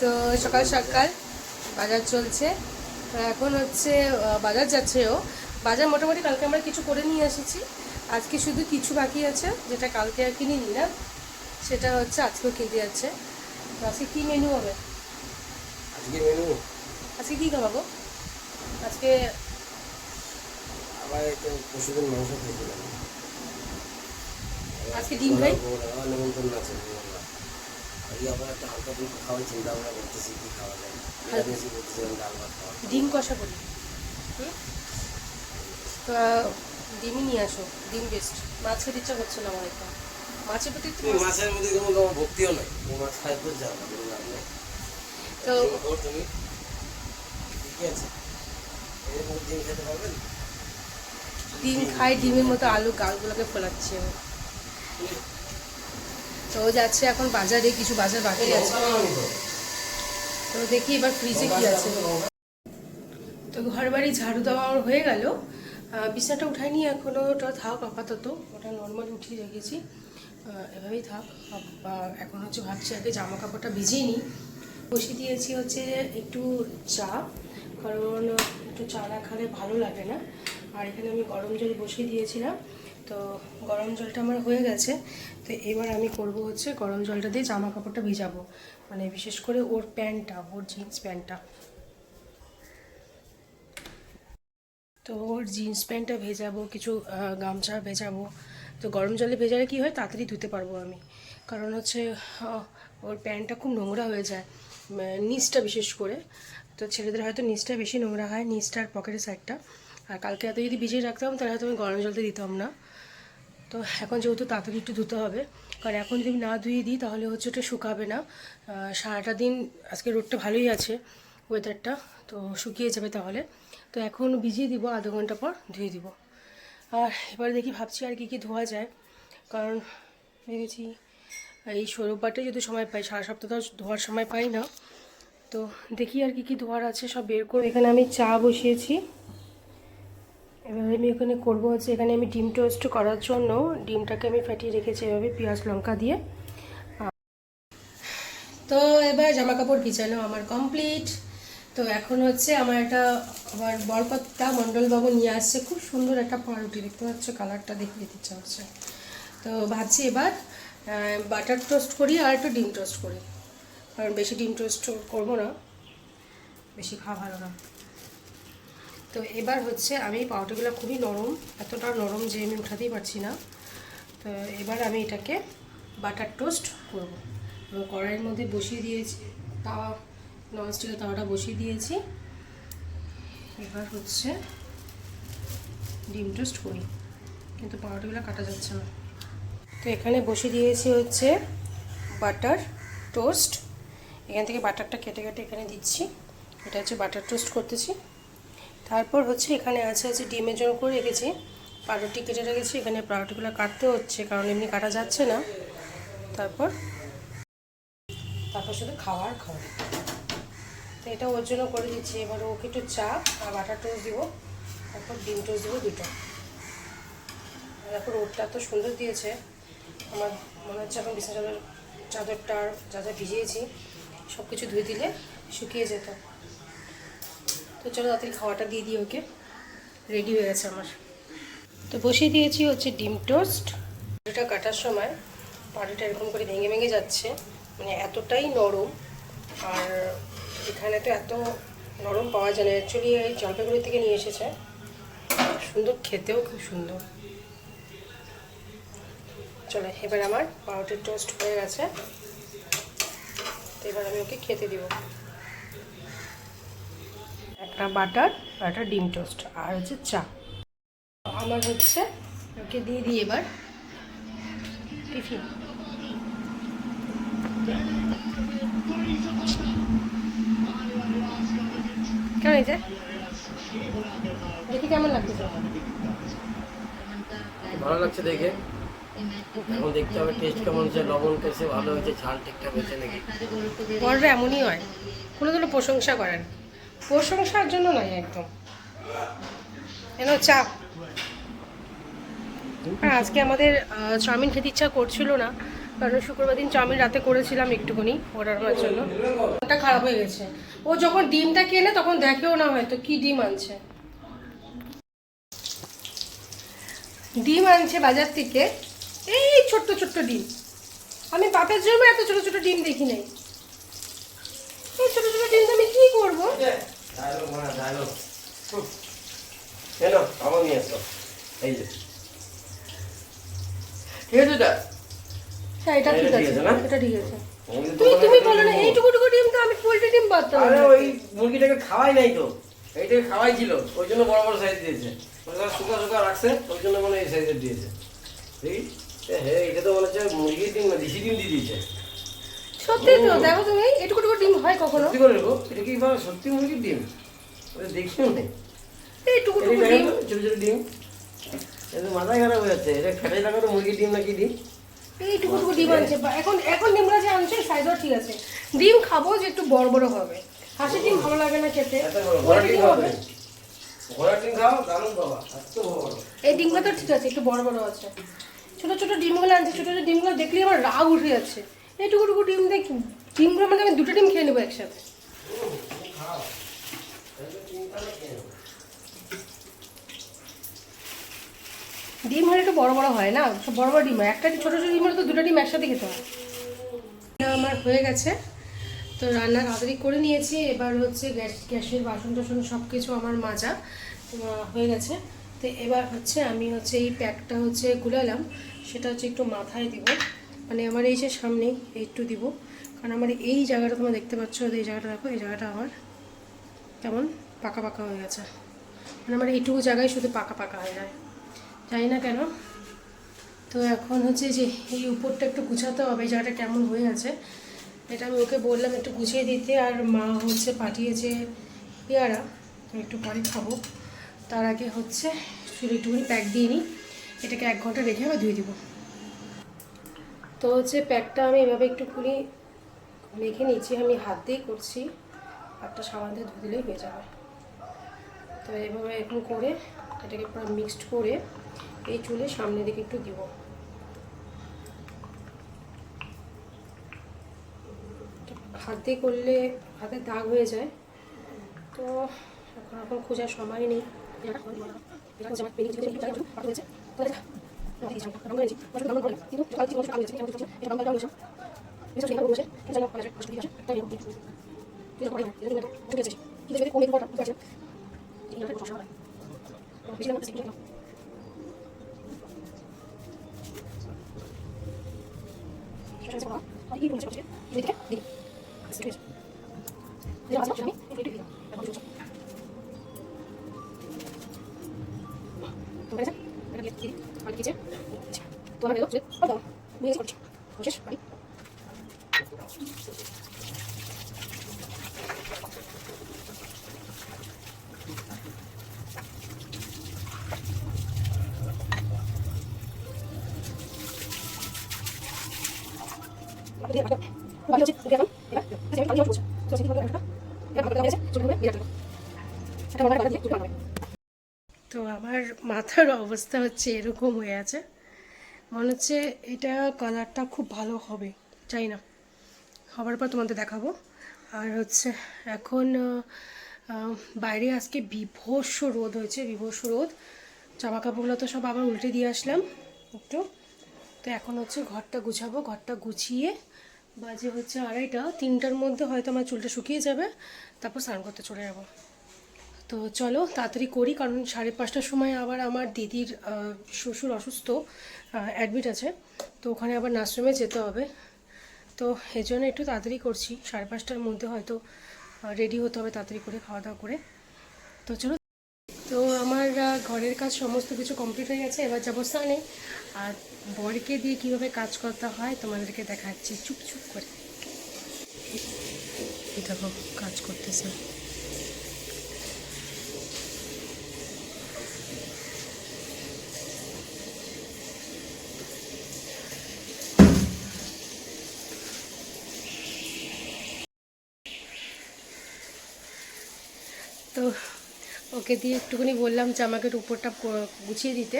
তো সকাল সকাল বাজার চলছে। এখন হচ্ছে বাজার যাচ্ছে ও। বাজার মোটামুটি কালকে আমরা কিছু করে নিয়ে এসেছি। আজকে শুধু কিছু বাকি আছে যেটা কালকে আর কিনে না। সেটা হচ্ছে আজকেও কিনতে যাচ্ছে। তো আজকে কী মেনু হবে? আজকে মেনু আজকে কী খাওয়াবো আজকে আবার একটু পশুদের মাংস খেয়েছিলাম। আজকে ডিম? আমার আছে। বন্ধুরা। আবার একটা হালকা খাওয়ার চিন্তা ভাবনা করতেছি কি খাওয়া যায় নিরামিষই ডাল ভাত খাওয়া ডিম কষা করি। হুম? তো ডিমই নিয়ে আসো ডিম বেস্ট মাছ খেতে ইচ্ছা করছে না আমার একটা। মাছের প্রতি মাছের মধ্যে কোনো তোমার ভক্তিও নাই। মাছ খাই যাও তো তুমি ঠিক আছে। ডিম খেতে পারবেন ডিম খাই ডিমের মতো আলু গালগুলোকে ফোলাচ্ছে। তো যাচ্ছে এখন বাজারে, কিছু বাজার বাকি আছে। তো দেখি এবার ফ্রিজে কি আছে। তো ঘর বাড়ি ঝাড়ু দেওয়া হয়ে গেল। বিছানাটা উঠাইনি এখনও ওটা থাক আপাতত। ওটা নর্মাল উঠিয়ে রেখেছি। এভাবেই থাক। এখন হচ্ছে ভাবছি আগে জামা কাপড়টা ভিজিয়ে নিই। বসিয়ে দিয়েছি হচ্ছে একটু চা, কারণ একটু চা না খেলে ভালো লাগে না। আর এখানে আমি গরম জল বসিয়ে দিয়েছিলাম। তো গরম জলটা আমার হয়ে গেছে। তো এবার আমি করব হচ্ছে গরম জলটা দিয়ে জামা কাপড়টা ভিজাবো। মানে বিশেষ করে ওর প্যান্টটা, ওর জিন্স প্যান্টটা। তো ওর জিন্স প্যান্টটা ভেজাবো, কিছু গামছা ভেজাবো। তো গরম জলে ভেজালে কি হয়? তাড়াতাড়ি ধুতে পারব আমি। কারণ হচ্ছে ওর প্যান্টটা খুব নোংরা হয়ে যায় নিচটা বিশেষ করে। তো ছেলেদের হয়তো নিচটা বেশি নোংরা হয়, নিচটা আর পকেটের সাইডটা। আর কালকে এত যদি ভিজিয়ে রাখতাম, তাহলে হয়তো আমি গরম জলতে দিতাম না। তো এখন যেহেতু তাড়াতাড়ি একটু ধুতে হবে, কারণ এখন যদি না ধুয়ে দিই তাহলে হচ্ছে ওটা শুকাবে না। সারাটা দিন আজকে রোডটা ভালোই আছে ওয়েদারটা তো শুকিয়ে যাবে তাহলে। তো এখন ভিজিয়ে দিব, আধা ঘণ্টা পর ধুয়ে দিব। আর এবার দেখি ভাবছি আর কী কী ধোয়া যায়, কারণ ভেবেছি এই সৌরভবারটাই যদি সময় পাই, সারা সপ্তাহ ধোয়ার সময় পাই না। তো দেখি আর কী কী ধোয়ার আছে, সব বের করে। এখানে আমি চা বসিয়েছি। এবার আমি এখানে করব হচ্ছে, এখানে আমি ডিম টোস্ট করার জন্য ডিমটাকে আমি ফাটিয়ে রেখেছি এভাবে পেঁয়াজ, লঙ্কা দিয়ে। তো এবার জামা কাপড় ভিজানো আমার কমপ্লিট। তো এখন হচ্ছে আমার একটা, আমার বরকত্তা মণ্ডলবাবু নিয়ে আসছে, খুব সুন্দর একটা পাউরুটি, দেখতে পাচ্ছ কালারটা দেখে দিতে ইচ্ছা হচ্ছে তো ভাবছি এবার বাটার টোস্ট করি আর একটু ডিম টোস্ট করি। কারণ বেশি ডিম টোস্ট করব না, বেশি খাওয়া ভালো না। তো এবার হচ্ছে আমি পাউডারগুলো খুবই নরম এতটা নরম যে আমি উঠাতেই পারছি না। তো এবার আমি এটাকে বাটার টোস্ট করব। এবং কড়াইয়ের মধ্যে বসিয়ে দিয়েছি, তাওয়া, ননস্টিকের তাওয়াটা বসিয়ে দিয়েছি। এবার হচ্ছে ডিম টোস্ট করি, কিন্তু পাউডারগুলো কাটা যাচ্ছে না। তো এখানে বসিয়ে দিয়েছি হচ্ছে বাটার টোস্ট। এখান থেকে বাটারটা কেটে কেটে এখানে দিচ্ছি। এটা হচ্ছে বাটার টোস্ট করতেছি। তারপর হচ্ছে এখানে আছে আছে ডিমের জন্য করে রেখেছি। পাউরুটি কেটে রেখেছি, এখানে পাউরুটিগুলো কাটতে হচ্ছে, কারণ এমনি কাটা যাচ্ছে না। তারপর তারপর শুধু খাওয়ার খাওয়া তো এটা ওর জন্য করে দিচ্ছি, এবার ওকে একটু চা আর বাটার টোস্ট দিব, তারপর ডিম টোস্ট দেবো দুটো। তারপর ওরটা তো সুন্দর দিয়েছে, আমার মনে হচ্ছে এখন বিছানা চাদর চাদরটা যা যা ভিজিয়েছি সব কিছু ধুয়ে দিলে শুকিয়ে যেত। তো চলো তাড়াতাড়ি খাওয়াটা দিয়ে দিই ওকে। রেডি হয়ে গেছে আমার। তো বসিয়ে দিয়েছি হচ্ছে ডিম টোস্ট। এটা কাটার সময় পাউরুটিটা এরকম করে ভেঙে ভেঙে যাচ্ছে। মানে এতটাই নরম। আর এখানে তো এত নরম পাওয়া যায় না। অ্যাকচুয়ালি এই জলপাইগুড়ি থেকে নিয়ে এসেছে। সুন্দর, খেতেও খুব সুন্দর। চলো, এবার আমার পাউরুটির টোস্ট হয়ে গেছে। তো এবার আমি ওকে খেতে দিব। একটা বাটার আর একটা ডিম টোস্ট আর হচ্ছে চা। আমার হচ্ছে ওকে দিয়ে দিই এবার। টিফিন। কেমন হয়েছে? দেখি কেমন লাগতেছে। ভালো লাগছে দেখে। এখন দেখতে হবে টেস্ট কেমন হচ্ছে লবণ কেসে ভালো হয়েছে ঝাল ঠিকঠাক হয়েছে নাকি? বড়রা এমনই হয়। কোনো কোনো প্রশংসা করেন। প্রশংসার জন্য নয় একদম। কেন চা? আর আজকে আমাদের চাউমিন খেতে ইচ্ছা করছিল না, কারণ শুক্রবার দিন চাউমিন রাতে করেছিলাম একটুখানি অর্ডার করার জন্য। ওটা খারাপ হয়ে গেছে। ও যখন ডিমটা কেনে তখন দেখেও না হয়তো কি ডিম আনছে। ডিম আনছে বাজার থেকে, এই ছোট্ট ছোট্ট ডিম। আমি বাপের জন্য এত ছোট ছোট ডিম দেখি নাই। এই ছোট ছোট ডিম আমি কি করব? ডায়লগ মানে ডায়লগ কেন আমার নিয়ে আসো। এই যে। ঠিক আছে এটা? হ্যাঁ এটা ঠিক আছে ঠিক আছে। না? এটা ঠিক আছে। তুমি তুমি বলো না নেব। এইটুকু ডিম তো আমি পোল্ট্রি ডিম পারতাম আরে ওই মুরগিটাকে খাওয়াই নাই তো। এইটাকে খাওয়াই ছিল। ওই জন্য বড় বড় সাইজ দিয়েছে। ওটা শুকা শুকা রাখছে ওই জন্য মানে এই সাইজের দিয়েছে। ঠিক হ্যাঁ এটা তো মনে হচ্ছে মুরগির ডিম না দেশি ডিম দিয়ে দিয়েছে। সত্যি তো দেখো তুমি এইটুকু টুকু ডিম হয় কখনো? সত্যি করে গো এটা কি বা সত্যি মুরগির ডিম? ওটা দেখিও নেই। এইটুকু এই টুকু দেখেন ডিম। ছোট ছোট ডিম। এটা মাথায় খারাপ হয়ে যাচ্ছে এটা ফেটাই লাগা তো মুরগির ডিম নাকি ডিম? এইটুকু টুকু ডিম আনছে এখন এখন ডিমগুলো যে আনছে সাইজও ঠিক আছে। ডিম খাব যে একটু বড় বড় হবে। হাসি ডিম ভালো লাগে না খেতে। বড় ডিম হবে। ঘোড়া ডিম খাও দারুণ বাবা এত এই ডিমগুলো তো ঠিক আছে একটু বড় বড় আছে। ছোট ছোট ডিমগুলো আনছে ছোট ছোট ডিমগুলো দেখলেই আমার রাগ উঠে যাচ্ছে। এইটুকু, টুকু ডিম দেখ ডিমগুলো মানে আমি দুটো ডিম খেয়ে নেব একসাথে। ডিম হলে একটু বড় বড় হয় না? সব বড় বড় ডিম হয়। একটা ছোট ছোট ডিম হলে তো দুটো ডিম একসাথে খেতে হয়। আমার হয়ে গেছে। তো রান্না তাড়াতাড়ি করে নিয়েছি। এবার হচ্ছে গ্যাস, গ্যাসের বাসন টাসন সব কিছু আমার মাজা হয়ে গেছে। তো এবার হচ্ছে আমি হচ্ছে এই প্যাকটা হচ্ছে গুলালাম। সেটা হচ্ছে একটু মাথায় দিব। মানে আমার এই যে সামনেই একটু দিব। কারণ আমার এই জায়গাটা তোমরা দেখতে পাচ্ছ, এই জায়গাটা দেখো, এই জায়গাটা আমার কেমন পাকা পাকা হয়ে গেছে। মানে আমার এইটুকু জায়গায় শুধু পাকা পাকা হয়ে যায়। জানি না কেন। তো এখন হচ্ছে যে এই উপরটা একটু গুছাতে হবে, এই জায়গাটা কেমন হয়ে আছে এটা আমি ওকে বললাম একটু গুছিয়ে দিতে, আর মা হচ্ছে পাঠিয়েছে পেয়ারা। একটু পরে খাব। তার আগে হচ্ছে শুধু একটুখানি প্যাক দিয়ে নিই। এটাকে এক ঘণ্টা রেখে আবার ধুয়ে দিব। তো হচ্ছে প্যাকটা আমি এভাবে একটুখানি মেখে নিচ্ছি, আমি হাত দিয়েই করছি। একটা সাবান দিয়ে ধুয়ে দিলেই হয়ে যাবে। তো এভাবে এখন করে এটাকে পুরো মিক্সড করে এই চুলে সামনের দিকে একটু দিব। হাত দিয়ে করলে হাতে দাগ হয়ে যায়। তো এখন এখন খোঁজার সময় নেই। Şöyle sonra. তো আমার মাথার অবস্থা হচ্ছে এরকম হয়ে আছে। মনে হচ্ছে এটা কালারটা খুব ভালো হবে, চাই না। হবার পর তোমাদের দেখাবো। আর হচ্ছে এখন বাইরে আজকে বিভৎস রোদ হয়েছে বিভৎস রোদ। জামা কাপড়গুলো তো সব আবার উল্টে দিয়ে আসলাম একটু। তো এখন হচ্ছে ঘরটা গুছাবো, ঘরটা গুছিয়ে বাজে হচ্ছে আড়াইটা, তিনটার মধ্যে হয়তো আমার চুলটা শুকিয়ে যাবে, তারপর স্নান করতে চলে যাব। তো চলো তাড়াতাড়ি করি, কারণ সাড়ে পাঁচটার সময় আবার আমার দিদির শ্বশুর অসুস্থ অ্যাডমিট আছে। তো ওখানে আবার নার্সরুমে যেতে হবে। তো এই জন্য একটু তাড়াতাড়ি করছি। সাড়ে পাঁচটার মধ্যে হয়তো রেডি হতে হবে তাড়াতাড়ি করে খাওয়া দাওয়া করে। তো চলো। তো আমার ঘরের কাজ সমস্ত কিছু কমপ্লিট হয়ে গেছে। এবার যাব স্নানে। আর বরকে দিয়ে কীভাবে কাজ করতে হয় তোমাদেরকে দেখাচ্ছি। চুপ চুপ করে দেখো, কাজ করতেছে। ওকে দিয়ে একটুখানি বললাম যে আমাকে একটু উপরটা গুছিয়ে দিতে।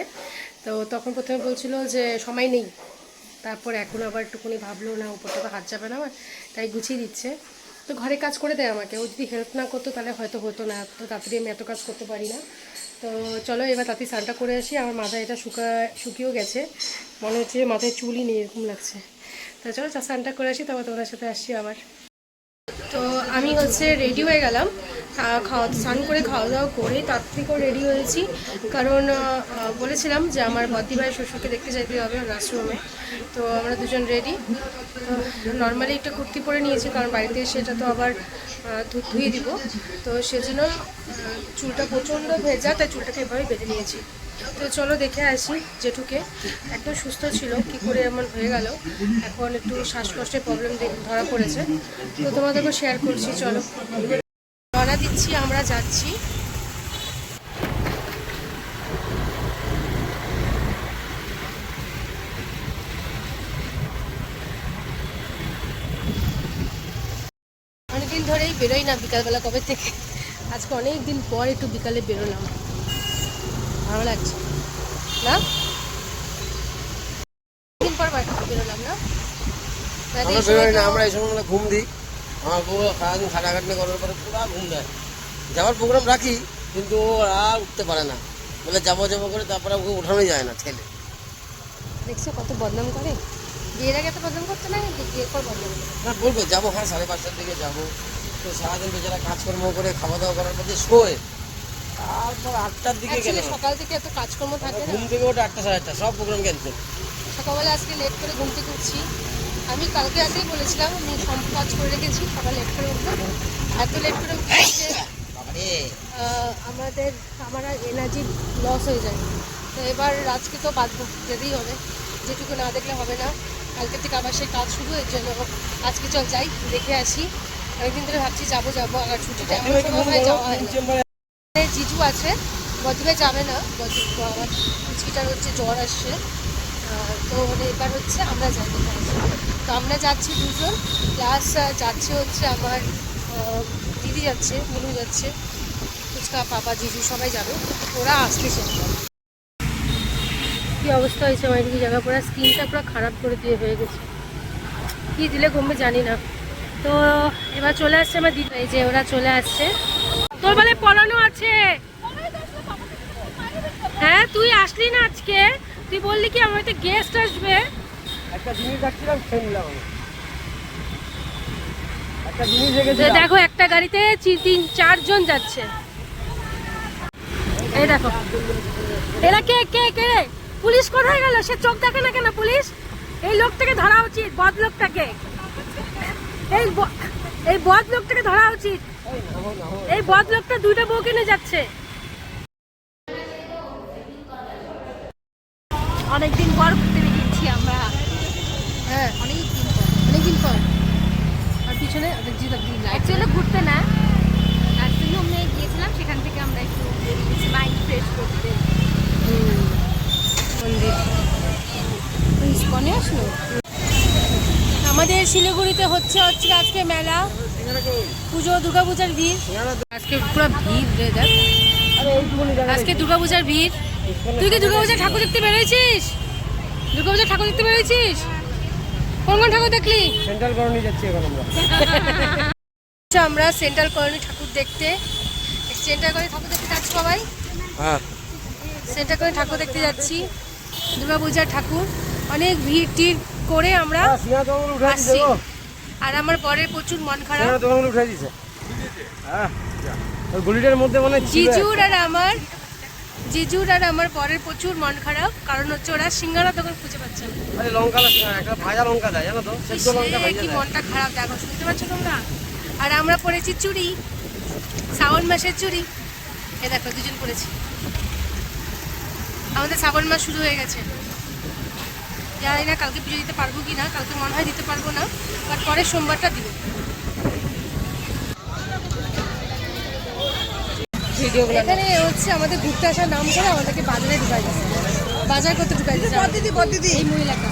তো তখন প্রথমে বলছিল যে সময় নেই। তারপর এখন আবার একটুখানি ভাবলো, না, উপরটা তো হাত যাবে না আমার। তাই গুছিয়ে দিচ্ছে। তো ঘরে কাজ করে দেয় আমাকে। ও যদি হেল্প না করতো তাহলে হয়তো হতো না। তো তাড়াতাড়ি আমি এত কাজ করতে পারি না। তো চলো এবার তাড়াতাড়ি স্নানটা করে আসি। আমার মাথায় এটা শুকা, শুকিয়েও গেছে। মনে হচ্ছে মাথায় চুলই নেই, এরকম লাগছে। তো চলো স্নানটা করে আসি। তারপর তোমাদের সাথে আসছি আবার। তো আমি হচ্ছে রেডি হয়ে গেলাম। খাওয়া স্নান করে খাওয়া দাওয়া করে তার থেকেও রেডি হয়েছি। কারণ বলেছিলাম যে আমার বদি ভাই শ্বশুরকে দেখতে যেতে হবে নার্সিংহোমে তো আমরা দুজন রেডি নর্মালি একটা কুর্তি পরে নিয়েছি, কারণ বাড়িতে এসে এটা তো আবার ধুয়ে দিব। তো সেজন্য চুলটা প্রচণ্ড ভেজা, তাই চুলটাকে এভাবে বেঁধে নিয়েছি। তো চলো দেখে আসি জেঠুকে। একদম সুস্থ ছিল, কি করে এমন হয়ে গেল। এখন একটু শ্বাসকষ্টের প্রবলেম ধরা পড়েছে। তো তোমাদেরকে শেয়ার করছি, চলো। দিচ্ছি আমরা যাচ্ছি। অনেকদিন ধরেই বেরোই না বিকালবেলা কবে থেকে। আজকে অনেক দিন পর একটু বিকালে বেরোলাম। ভালো লাগছে। না? পর বেরোলাম না? আমরা আমরা এই সময় ঘুম দিই। আমার বউ সারাদিন খাটাখাটনি করার পরে পুরো ঘুম দেয়। যাওয়ার প্রোগ্রাম রাখি কিন্তু ও আর উঠতে পারে না। বলে যাব যাব করে তারপরে ওকে উঠানোই যায় না ঠেলে দেখছ কত বদনাম করে? বিয়ের আগে তো বদনাম করতো না? বিয়ের পর বদনাম করে না বলবে যাব হ্যাঁ সাড়ে পাঁচটার দিকে যাব। তো সারাদিন বেচারা কাজকর্ম করে খাওয়া দাওয়া করার মধ্যে শোয়। তারপর আটটার দিকে গেলে সকাল থেকে এত কাজকর্ম থাকে ঘুম থেকে ওটা আটটা সাড়ে আটটা সব প্রোগ্রাম ক্যান্সেল সকালবেলা আজকে লেট করে ঘুম থেকে উঠছি। আমি কালকে রাতেই বলেছিলাম আমি সব কাজ করে রেখেছি সকাল লেট করে উঠবো। এত লেট করে উঠছি আমাদের আমার আর এনার্জি লস হয়ে যায়। তো এবার আজকে তো বাধ্য যেতেই হবে। যেটুকু না দেখলে হবে না। কালকে থেকে আবার সেই কাজ শুরু এর জন্য আজকে চল যাই দেখে আসি। অনেকদিন ধরে ভাবছি যাব যাব। আর ছুটিটা এমন সময় হয় যাওয়া হয়। জিজু আছে। বদ্রীপে যাবে না। বদ্রীপ আমার কুচকিটার হচ্ছে জ্বর আসছে। তো মানে এবার হচ্ছে আমরা যাই তো আমরা যাচ্ছি দুজন। প্লাস যাচ্ছে হচ্ছে আমার দিদি যাচ্ছে মনু যাচ্ছে। ফুচকা পাপা জিজু সবাই যাবে। ওরা আসতেছে কি অবস্থা হয়েছে আমার এদিকে জায়গা পুরো স্কিনটা পুরো খারাপ করে দিয়ে হয়ে গেছে। কি দিলে কমবে জানি না। তো এবার চলে আসছে আমার দিদি। এই যে ওরা চলে আসছে। তোর বলে পড়ানো আছে। হ্যাঁ তুই আসলি না আজকে? তুই বললি কি আমার গেস্ট আসবে? একটা জিনিস খেয়ে দেখো একটা গাড়িতে তিন চারজন যাচ্ছে। এই দেখো। এরা কে কে কে রে? পুলিশ কোথায় গেল? সে চোখ দেখে না কেন পুলিশ? এই লোকটাকে ধরা উচিত বদ লোকটাকে এই এই বদ লোকটাকে ধরা উচিত। এই বদ লোকটা দুইটা বউ কিনে যাচ্ছে অনেকদিন পর ঘুরতে বেরিয়েছি আমরা হ্যাঁ অনেকদিন পর অনেকদিন পর আর পিছনে জি অ্যাকচুয়ালি ঘুরতে না নার্সিং হোমে গিয়েছিলাম সেখান থেকে আমরা একটু বেরিয়েছি মাইন্ড ফ্রেশ করতে মন্দির ইস্কনে আসলো আমাদের শিলিগুড়িতে হচ্ছে হচ্ছে আজকে মেলা। পুজো দুর্গা পূজার ভিড়। আজকে পুরো ভিড় রে দেখ। আজকে দুর্গা পূজার ভিড়। তুই কি দুর্গা পূজার ঠাকুর দেখতে বেরোয়েছিস? দুর্গা পূজার ঠাকুর দেখতে বেরোয়েছিস? কোন কোন ঠাকুর দেখলি? সেন্ট্রাল কলোনি যাচ্ছি এখন আমরা। আচ্ছা, আমরা সেন্ট্রাল কলোনি ঠাকুর দেখতে। সেন্ট্রাল কলোনি ঠাকুর দেখতে যাচ্ছি সবাই? হ্যাঁ। সেন্ট্রাল কলোনি ঠাকুর দেখতে যাচ্ছি। দুর্গা পূজার ঠাকুর। অনেক ভিড় টিড় করে আমরা দিছে আসছি। আর আমার বরের প্রচুর মন খারাপ। তোমার উঠে দিছে হ্যাঁ ওই গুলিটার মধ্যে মনে জিজুর আর আমার জিজুর আর আমার বরের প্রচুর মন খারাপ কারণ হচ্ছে ওরা সিঙ্গারা দোকান খুঁজে পাচ্ছে না। আরে লঙ্কা একটা ভাজা লঙ্কা দেয় জানো তো? সেদ্ধ লঙ্কা ভাজা কি মনটা খারাপ দেখো শুনতে পাচ্ছ তোমরা? আর আমরা পরেছি চুড়ি শ্রাবণ মাসের চুড়ি এ দেখো দুজন পরেছি। আমাদের শ্রাবণ মাস শুরু হয়ে গেছে। জানি না কালকে পুজো দিতে পারব কি না কালকে মনে হয় দিতে পারব না বাট পরের সোমবারটা দিব এখানে হচ্ছে আমাদের ঘুরতে আসার নাম করে আমাদেরকে বাজারে ঢুকাই দিচ্ছে বাজার করতে ঢুকাই দিচ্ছে দিদি দিদি এই মহিলাটা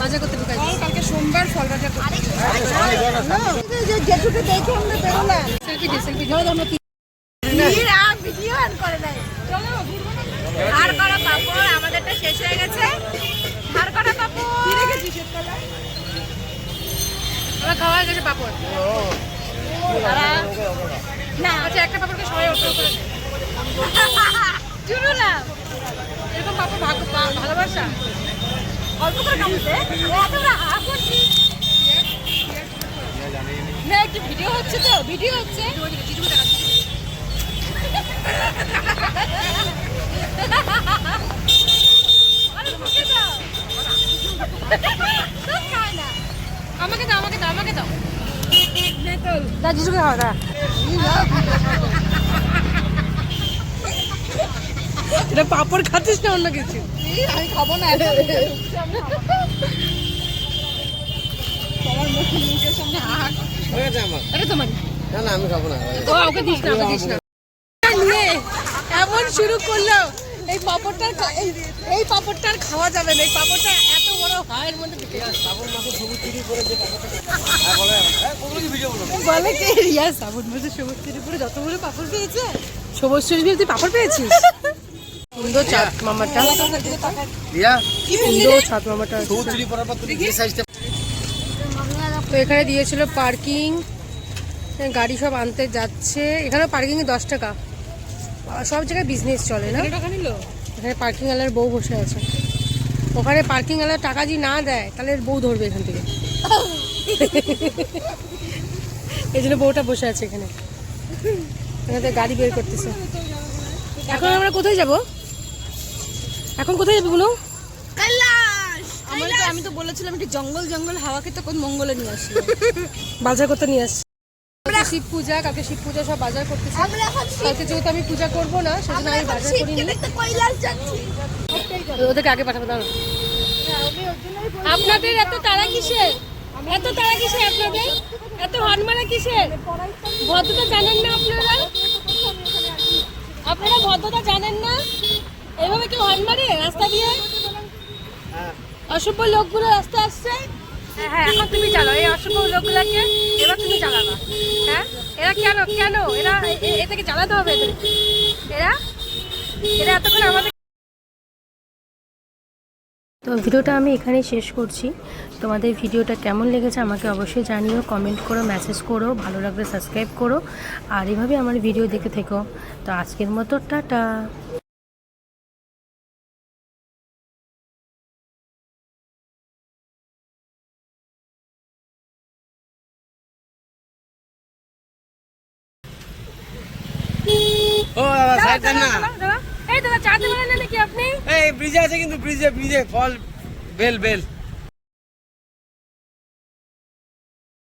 বাজার করতে ঢুকাই দিচ্ছে কালকে সোমবার ফল বাজার করতে যেটুকু দেখে আমরা বেরোলাম সেলফি দে সেলফি ধরো আমরা কি ভিড় আর ভিডিও অন করে দেয় আর করা পাপড় আমাদেরটা শেষ হয়ে গেছে আর করা পাপড় খাওয়া হয়ে গেছে পাপড় না আচ্ছা একটা পাপড়কে সবাই অর্ডার করে শুনো না এরকম পাপড় ভাগ ভা- ভালোবাসা অল্প করে কামড়ে এত বড় হা করছি না একটু ভিডিও হচ্ছে তো ভিডিও হচ্ছে। আমাকে দাও আমাকে দাও আমাকে দাও। দা যিশুকে খাওয়া দা এটা পাপড় খাচ্ছিস না অন্য কিছু? আমি খাব না। হয়ে গেছে আমার এটা তোমার না না আমি খাব না ও ওকে দিস না ওকে দিস না নিয়ে এমন শুরু করল এই পাপড়টার এই- এই পাপড়টার খাওয়া যাবে না এই পাপড়টা এত বড় হায়ের মধ্যে ঢুকে যাচ্ছে বলে কে রিয়া সাবুন মাঝে সবুজ চুরি পরে যত বড় পাপড় পেয়েছে সবুজ চুরি তুই পাপড় পেয়েছিস সুন্দর চাঁদ মামাটা। সুন্দর মামাটা তো এখানে দিয়েছিল পার্কিং গাড়ি সব আনতে যাচ্ছে। এখানে পার্কিংয়ে দশ টাকা। সব জায়গায় বিজনেস চলে না? এখানে পার্কিং ওয়ালার বউ বসে আছে। ওখানে পার্কিং ওয়ালার টাকা যদি না দেয় তাহলে বউ ধরবে এখান থেকে। এই জন্য বউটা বসে আছে এখানে। এখানে গাড়ি বের করতেছে। এখন আমরা কোথায় যাব? এখন কোথায় যাবি আমার তো আমি তো বলেছিলাম একটু জঙ্গল জঙ্গল হাওয়া খেতে কোন মঙ্গলে নিয়ে আসি। বাজার করতে নিয়ে আসছি কালকে শিব পূজা কালকে শিব পূজা সব বাজার করতেছি এখন কালকে যেহেতু আমি পূজা করব না সেজন্য আমি বাজার করিনি। দেখতে ওদেরকে আগে পাঠাবো দাঁড়াও। আপনাদের এত তারা কিসের? এত তারা কিসের আপনাদের? এত হনমানা কিসের? ভদ্রতা জানেন না আপনারা? আপনারা ভদ্রতা জানেন না? কেউ হর্ন মারে? রাস্তা দিয়ে? অসভ্য লোকগুলো রাস্তা আসছে? হ্যাঁ এখন তুমি চালাও এই অসভ্য লোকগুলোকে এবার তুমি চালাবা। হ্যাঁ? এরা কেন কেন? এরা চালাতে হবে এরা? এরা এতক্ষণ আমাদের তো ভিডিওটা আমি এখানেই শেষ করছি। তোমাদের ভিডিওটা কেমন লেগেছে আমাকে অবশ্যই জানিও কমেন্ট করো মেসেজ করো ভালো লাগলে সাবস্ক্রাইব করো। আর এভাবে আমার ভিডিও দেখে থেকো। তো আজকের মতো টাটা ও দাদা সাইড দেন না এই দাদা চা দেবেন নাকি আপনি এই ব্রিজে আছে কিন্তু ব্রিজে ব্রিজে ফল বেল বেল।